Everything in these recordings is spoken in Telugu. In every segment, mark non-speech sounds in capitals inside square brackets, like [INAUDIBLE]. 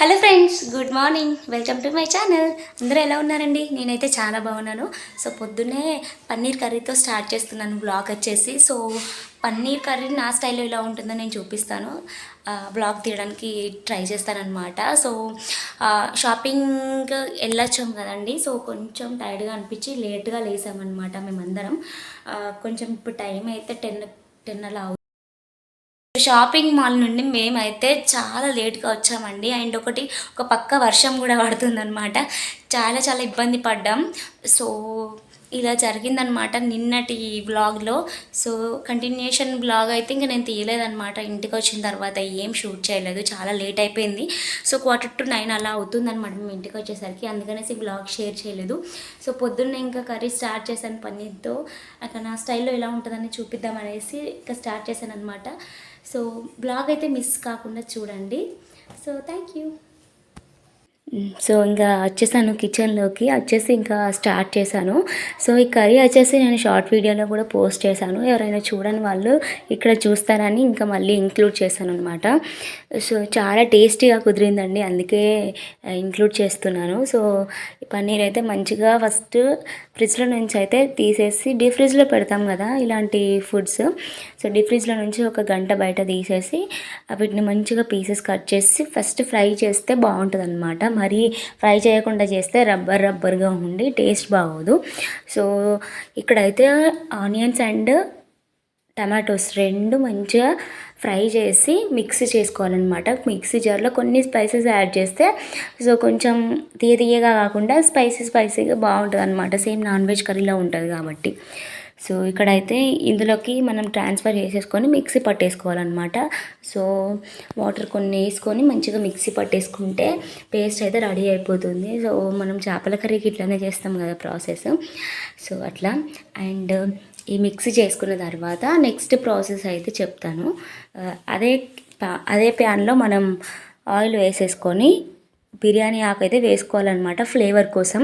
Hello friends good morning. Welcome to my channel. అందరూ ఎలా ఉన్నారండి? నేనైతే చాలా బాగున్నాను. సో పొద్దున్నే పన్నీర్ కర్రీతో స్టార్ట్ చేస్తున్నాను. బ్లాగ్ వచ్చేసి. సో పన్నీర్ కర్రీ నా స్టైల్లో ఎలా ఉంటుందో నేను చూపిస్తాను. బ్లాగ్ తీయడానికి ట్రై చేస్తానమాట సో షాపింగ్ వెళ్ళొచ్చాం కదండి. సో కొంచెం టైర్డ్గా అనిపించి లేట్గా లేసామన్నమాట మేమందరం. కొంచెం ఇప్పుడు టైం అయితే టెన్ టెన్ అలా అవుతుంది. షాపింగ్ మాల్ నుండి మేమైతే చాలా లేట్గా వచ్చామండి. అండ్ ఒకటి ఒక పక్క వర్షం కూడా పడుతుందన్నమాట. చాలా చాలా ఇబ్బంది పడ్డాం. సో ఇలా జరిగిందనమాట నిన్నటి బ్లాగ్లో సో కంటిన్యూషన్ బ్లాగ్ అయితే ఇంకా నేను తీయలేదనమాట ఇంటికి వచ్చిన తర్వాత ఏం షూట్ చేయలేదు. చాలా లేట్ అయిపోయింది. సో క్వార్టర్ టు నైన్ అలా అవుతుందన్నమాట మేము ఇంటికి వచ్చేసరికి. అందుకనేసి బ్లాగ్ షేర్ చేయలేదు. సో పొద్దున్న ఇంకా కర్రీ స్టార్ట్ చేశాను పన్నీర్తో. అక్కడ నా స్టైల్లో ఎలా ఉంటుందని చూపిద్దామనేసి ఇంకా స్టార్ట్ చేశాను అనమాట సో బ్లాగ్ అయితే మిస్ కాకుండా చూడండి. So thank you. సో ఇంకా వచ్చేసాను కిచెన్లోకి. వచ్చేసి ఇంకా స్టార్ట్ చేశాను. సో ఈ కర్రీ వచ్చేసి నేను షార్ట్ వీడియోలో కూడా పోస్ట్ చేశాను. ఎవరైనా చూడని వాళ్ళు ఇక్కడ చూస్తారని ఇంకా మళ్ళీ ఇంక్లూడ్ చేశాను అనమాట సో చాలా టేస్టీగా కుదిరిందండి. అందుకే ఇంక్లూడ్ చేస్తున్నాను. సో పన్నీర్ అయితే మంచిగా ఫస్ట్ ఫ్రిడ్జ్లో నుంచి అయితే తీసేసి డీప్ ఫ్రిడ్జ్లో పెడతాం కదా ఇలాంటి ఫుడ్స్. సో డీ ఫ్రిడ్జ్లో నుంచి ఒక గంట బయట తీసేసి వీటిని మంచిగా పీసెస్ కట్ చేసి ఫస్ట్ ఫ్రై చేస్తే బాగుంటుంది అనమాట మరీ ఫ్రై చేయకుండా చేస్తే రబ్బర్ రబ్బర్గా ఉండి టేస్ట్ బాగోదు. సో ఇక్కడైతే ఆనియన్స్ అండ్ టమాటోస్ రెండు మంచిగా ఫ్రై చేసి మిక్సీ చేసుకోవాలన్నమాట. మిక్సీ జార్లో కొన్ని స్పైసెస్ యాడ్ చేస్తే సో కొంచెం తీయ తీయగా కాకుండా స్పైసీ స్పైసీగా బాగుంటుంది అనమాట సేమ్ నాన్ వెజ్ కర్రీలో ఉంటుంది కాబట్టి. సో ఇక్కడైతే ఇందులోకి మనం ట్రాన్స్ఫర్ చేసేసుకొని మిక్సీ పట్టేసుకోవాలన్నమాట. సో వాటర్ కొన్ని వేసుకొని మంచిగా మిక్సీ పట్టేసుకుంటే పేస్ట్ అయితే రెడీ అయిపోతుంది. సో మనం చేపల కర్రీకి ఇట్లానే చేస్తాం కదా ప్రాసెస్. సో అట్లా. అండ్ ఈ మిక్సీ చేసుకున్న తర్వాత నెక్స్ట్ ప్రాసెస్ అయితే చెప్తాను. అదే అదే ప్యాన్లో మనం ఆయిల్ వేసేసుకొని బిర్యానీ ఆకు అయితే వేసుకోవాలన్నమాట ఫ్లేవర్ కోసం.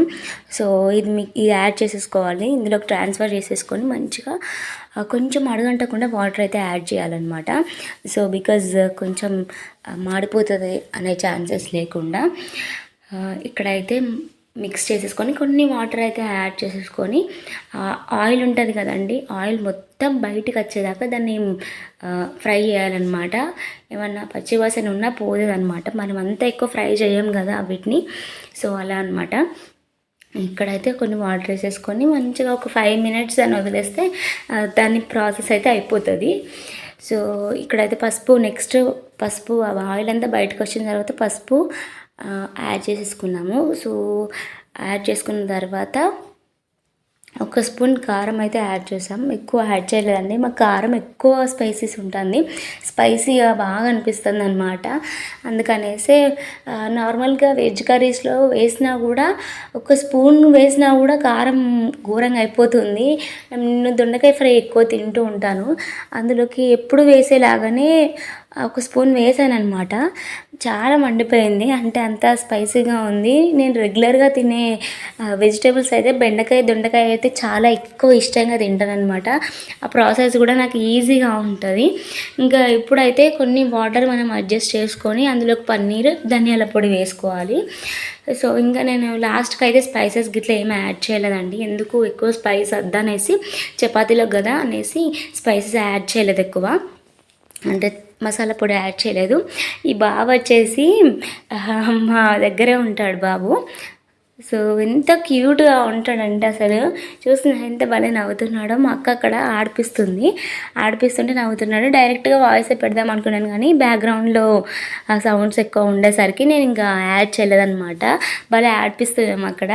సో ఇది మీ ఇది యాడ్ చేసేసుకోవాలి. ఇందులోకి ట్రాన్స్ఫర్ చేసేసుకొని మంచిగా కొంచెం అడగంటకుండా వాటర్ అయితే యాడ్ చేయాలన్నమాట. సో బికాజ్ కొంచెం మాడిపోతుంది అనే ఛాన్సెస్ లేకుండా. ఇక్కడైతే మిక్స్ చేసేసుకొని కొన్ని వాటర్ అయితే యాడ్ చేసేసుకొని ఆయిల్ ఉంటుంది కదండి ఆయిల్ మొత్తం బయటికి వచ్చేదాకా దాన్ని ఫ్రై చేయాలన్నమాట. ఏమన్నా పచ్చివాసన ఉన్నా పోదేదన్నమాట మనం అంతా ఎక్కువ ఫ్రై చేయం కదా వీటిని. సో అలా అనమాట ఇక్కడైతే కొన్ని వాటర్ వేసేసుకొని మంచిగా ఒక ఫైవ్ మినిట్స్ దాన్ని వదిలేస్తే దాని ప్రాసెస్ అయితే అయిపోతుంది. సో ఇక్కడైతే పసుపు నెక్స్ట్ పసుపు ఆయిల్ అంతా బయటకు వచ్చిన తర్వాత పసుపు యాడ్ చేసేసుకున్నాము. సో యాడ్ చేసుకున్న తర్వాత ఒక స్పూన్ కారం అయితే యాడ్ చేసాం. ఎక్కువ యాడ్ చేయలేదండి. మాకు కారం ఎక్కువ స్పైసీస్ ఉంటుంది. స్పైసీగా బాగా అనిపిస్తుంది అనమాట అందుకనేసి నార్మల్గా వెజ్ కర్రీస్లో వేసినా కూడా ఒక స్పూన్ వేసినా కూడా కారం ఘోరంగా అయిపోతుంది. నేను దొండకాయ ఫ్రై ఎక్కువ తింటూ ఉంటాను. అందులోకి ఎప్పుడు వేసేలాగానే ఒక స్పూన్ వేసాను అనమాట చాలా మండిపోయింది. అంటే అంత స్పైసీగా ఉంది. నేను రెగ్యులర్గా తినే వెజిటేబుల్స్ అయితే బెండకాయ దొండకాయ అయితే చాలా ఎక్కువ ఇష్టంగా తింటాననమాట ఆ ప్రాసెస్ కూడా నాకు ఈజీగా ఉంటుంది. ఇంకా ఇప్పుడైతే కొన్ని వాటర్ మనం అడ్జస్ట్ చేసుకొని అందులోకి పన్నీర్ ధనియాల పొడి వేసుకోవాలి. సో ఇంకా నేను లాస్ట్కి అయితే స్పైసెస్ గిట్లా ఏమీ యాడ్ చేయలేదండి. ఎందుకు ఎక్కువ స్పైస్ వద్దనేసి చపాతీలో కదా అనేసి స్పైసెస్ యాడ్ చేయలేదు ఎక్కువ. అంటే మసాలా పొడి యాడ్ చేయలేదు. ఈ బాబు వచ్చేసి మా దగ్గరే ఉంటాడు బాబు. సో ఎంత క్యూట్గా ఉంటాడంటే అసలు. చూసిన ఎంత భలే నవ్వుతున్నాడో. మా అక్క అక్కడ ఆడిపిస్తుంది. ఆడిపిస్తుంటే నవ్వుతున్నాడు. డైరెక్ట్గా వాయిస్ పెడదాం అనుకున్నాను కానీ బ్యాక్గ్రౌండ్లో ఆ సౌండ్స్ ఎక్కువ ఉండేసరికి నేను ఇంకా యాడ్ చేయలేదన్నమాట. భలే ఆడిపిస్తున్నాం అక్కడ.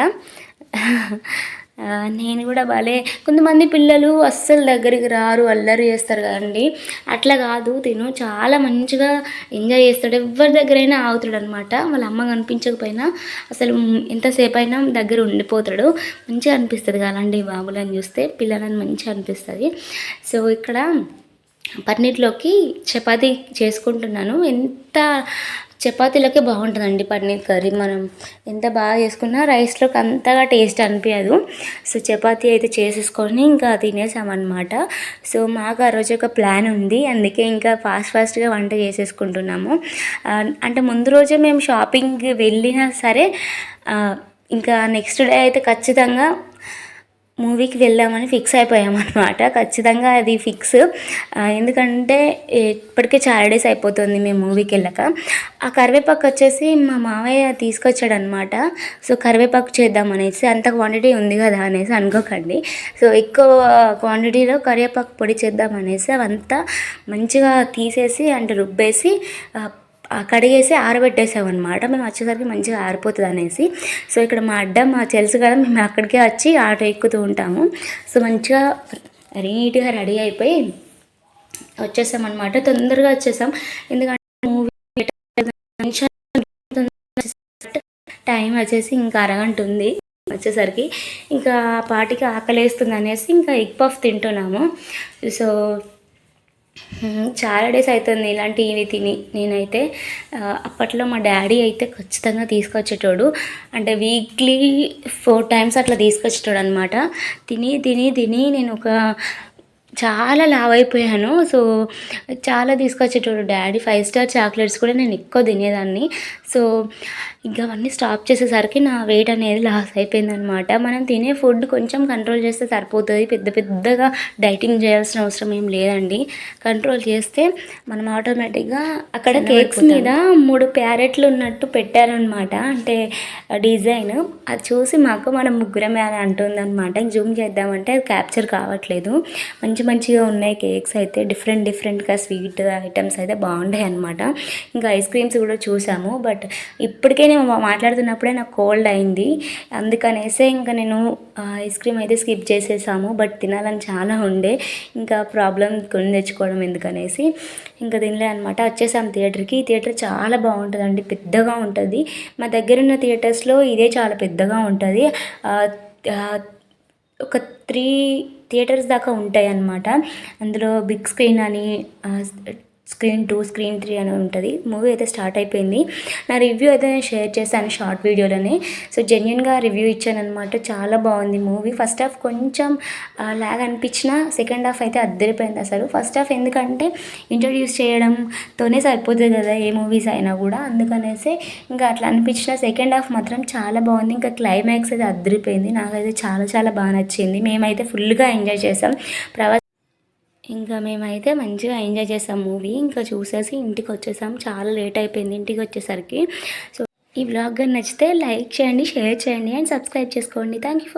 నేను కూడా భలే. కొంతమంది పిల్లలు అస్సలు దగ్గరికి రారు అల్లరి చేస్తారు కదండి. అట్లా కాదు తిను. చాలా మంచిగా ఎంజాయ్ చేస్తాడు. ఎవరి దగ్గరైనా ఆగుతాడు అనమాట వాళ్ళ అమ్మ కనిపించకపోయినా అసలు ఎంతసేపు అయినా దగ్గర ఉండిపోతాడు. మంచిగా అనిపిస్తుంది కదండి బాబులను చూస్తే. పిల్లలని మంచిగా అనిపిస్తుంది. సో ఇక్కడ పన్నీర్లోకి చపాతీ చేసుకుంటున్నాను. ఎంత చపాతీలోకి బాగుంటుందండి పన్నీర్ కర్రీ మనం. ఎంత బాగా చేసుకున్నా రైస్లోకి అంతగా టేస్ట్ అనిపించదు. సో చపాతీ అయితే చేసేసుకొని ఇంకా తినేసామన్నమాట. సో మాకు ఆ రోజు ఒక ప్లాన్ ఉంది. అందుకే ఇంకా ఫాస్ట్ ఫాస్ట్గా వంట చేసేసుకుంటున్నాము. అంటే ముందు రోజే మేము షాపింగ్ వెళ్ళినా సరే ఇంకా నెక్స్ట్ డే అయితే ఖచ్చితంగా మూవీకి వెళ్దామని ఫిక్స్ అయిపోయామన్నమాట. ఖచ్చితంగా అది ఫిక్స్. ఎందుకంటే ఇప్పటికే చాలా డేస్ అయిపోతుంది మేము మూవీకి వెళ్ళాక. ఆ కరివేపాకు వచ్చేసి మా మావయ్య తీసుకొచ్చాడు అనమాట సో కరివేపాకు చేద్దాం అనేసి అంత క్వాంటిటీ ఉంది కదా అనేసి అనుకోకండి. సో ఎక్కువ క్వాంటిటీలో కరివేపాకు పొడి చేద్దాం అనేసి అవంతా మంచిగా తీసేసి అంటే రుబ్బేసి కడిగేసి ఆరబెట్టేసామన్నమాట. మేము వచ్చేసరికి మంచిగా ఆరిపోతుంది అనేసి. సో ఇక్కడ మా అడ్డ మా తెలుసు కదా మేము అక్కడికే వచ్చి ఆటో ఎక్కుతూ ఉంటాము. సో మంచిగా నీట్గా రెడీ అయిపోయి వచ్చేసామన్నమాట. తొందరగా వచ్చేసాం. ఎందుకంటే మూవీ [LAUGHS] టైం వచ్చేసి ఇంకా అరగంట ఉంది వచ్చేసరికి. ఇంకా పాటికి ఆకలేస్తుంది అనేసి ఇంకా ఎగ్ పఫ్ తింటున్నాము. సో చాలా డేస్ అవుతుంది ఇలాంటివి తిని. నేనైతే అప్పట్లో మా డాడీ అయితే ఖచ్చితంగా తీసుకొచ్చేటోడు. అంటే వీక్లీ ఫోర్ టైమ్స్ అట్లా తీసుకొచ్చేటోడు అనమాట తిని తిని తిని నేను ఒక చాలా లావ్ అయిపోయాను సో చాలా తీసుకొచ్చేటోడు. డాడీ ఫైవ్ స్టార్ చాక్లెట్స్ కూడా నేను ఎక్కువ తినేదాన్ని. సో ఇంకా అవన్నీ స్టాప్ చేసేసరికి నా వెయిట్ అనేది లాస్ అయిపోయింది అనమాట మనం తినే ఫుడ్ కొంచెం కంట్రోల్ చేస్తే సరిపోతుంది. పెద్ద పెద్దగా డైటింగ్ చేయాల్సిన అవసరం ఏం లేదండి. కంట్రోల్ చేస్తే మనం ఆటోమేటిక్గా అక్కడ కేక్స్ మీద మూడు ప్యారెట్లు ఉన్నట్టు పెట్టారనమాట అంటే డిజైన్ అది చూసి మాకు మనం ముగ్గురమే అని అంటుంది అనమాట జూమ్ చేద్దామంటే అది క్యాప్చర్ కావట్లేదు. మంచి మంచిగా ఉన్నాయి కేక్స్ అయితే. డిఫరెంట్ డిఫరెంట్గా స్వీట్ ఐటమ్స్ అయితే బాగున్నాయి అనమాట ఇంకా ఐస్ క్రీమ్స్ కూడా చూసాము. బట్ ఇప్పటికే నేను మాట్లాడుతున్నప్పుడే నాకు కోల్డ్ అయింది. అందుకనేసే ఇంకా నేను ఐస్ క్రీమ్ అయితే స్కిప్ చేసేసాము. బట్ తినాలని చాలా ఉండే. ఇంకా ప్రాబ్లం కొని తెచ్చుకోవడం ఎందుకనేసి ఇంకా తినలే అనమాట వచ్చేసాం థియేటర్కి ఈ థియేటర్ చాలా బాగుంటుందండి. పెద్దగా ఉంటుంది. మా దగ్గర ఉన్న థియేటర్స్లో ఇదే చాలా పెద్దగా ఉంటుంది. ఒక త్రీ థియేటర్స్ దాకా ఉంటాయి అన్నమాట అందులో బిగ్ స్క్రీన్ అని స్క్రీన్ టూ స్క్రీన్ త్రీ అని ఉంటుంది. మూవీ అయితే స్టార్ట్ అయిపోయింది. నా రివ్యూ అయితే నేను షేర్ చేశాను షార్ట్ వీడియోలోనే. సో జెన్యున్గా రివ్యూ ఇచ్చాను అనమాట చాలా బాగుంది మూవీ. ఫస్ట్ హాఫ్ కొంచెం లాగ్ అనిపించిన సెకండ్ హాఫ్ అయితే అద్దరిపోయింది అసలు. ఫస్ట్ హాఫ్ ఎందుకంటే ఇంట్రడ్యూస్ చేయడంతోనే సరిపోతుంది కదా ఏ మూవీస్ అయినా కూడా. అందుకనేసి ఇంకా అట్లా అనిపించిన సెకండ్ హాఫ్ మాత్రం చాలా బాగుంది. ఇంకా క్లైమాక్స్ అయితే అద్దరిపోయింది. నాకైతే చాలా చాలా బాగా నచ్చింది. మేమైతే ఫుల్గా ఎంజాయ్ చేసాం. ప్రవాస్ ఇంకా మేమైతే మంచిగా ఎంజాయ్ చేసాం మూవీ. ఇంకా చూసేసి ఇంటికి వచ్చేసాం. చాలా లేట్ అయిపోయింది ఇంటికి వచ్చేసరికి. సో ఈ బ్లాగ్ కానీ నచ్చితే లైక్ చేయండి షేర్ చేయండి అండ్ సబ్స్క్రైబ్ చేసుకోండి. Thank you for